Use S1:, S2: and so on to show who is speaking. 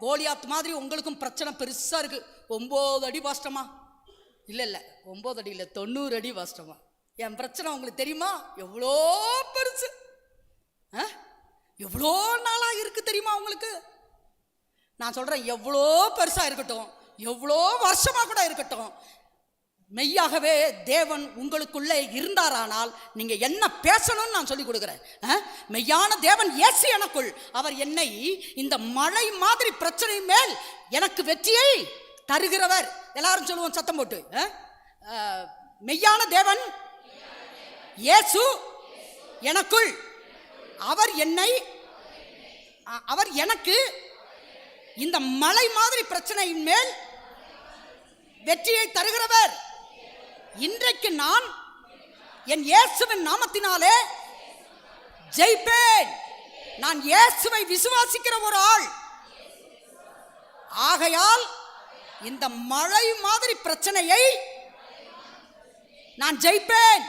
S1: கோலியாத் மாதிரி உங்களுக்கும் பிரச்சனை பெருசாக இருக்குது ஒம்பது அடி வாஸ்டமா? இல்லை இல்லை. ஒம்பது அடி இல்லை தொண்ணூறு அடி வாஷ்டமா என் பிரச்சனை உங்களுக்கு தெரியுமா? எவ்வளோ பெருசு. ஆ? எவ்வளோ நாளாக இருக்குது தெரியுமா உங்களுக்கு? நான் சொல்கிறேன் எவ்வளோ பெருசாக இருக்கட்டும். எவ்வளோ வருஷமாக கூட இருக்கட்டும். மெய்யாகவே தேவன் உங்களுக்குள்ளே இருந்தாரானால் நீங்கள் என்ன பேசணும்னு நான் சொல்லி கொடுக்குறேன். ஆ? மெய்யான தேவன் இயேசு எனக்குள். அவர் என்னை இந்த மழை மாதிரி பிரச்சனை மேல் எனக்கு வெற்றியை தருகிறவர். எல்லாரும் சொல்லுவோம் சத்தம் போட்டு. ஆ? மெய்யான தேவன் இயேசு எனக்குள். அவர் என்னை அவர் எனக்கு இந்த மலை மாதிரி பிரச்சனையின் மேல் வெற்றியை தருகிறவர். இன்றைக்கு நான் என் இயேசுவின் நாமத்தினாலே ஜெயிப்பேன். நான் இயேசுவை விசுவாசிக்கிற ஒரு ஆள். ஆகையால் இந்த மழை மாதிரி பிரச்சனையை நான் ஜெயிப்பேன்.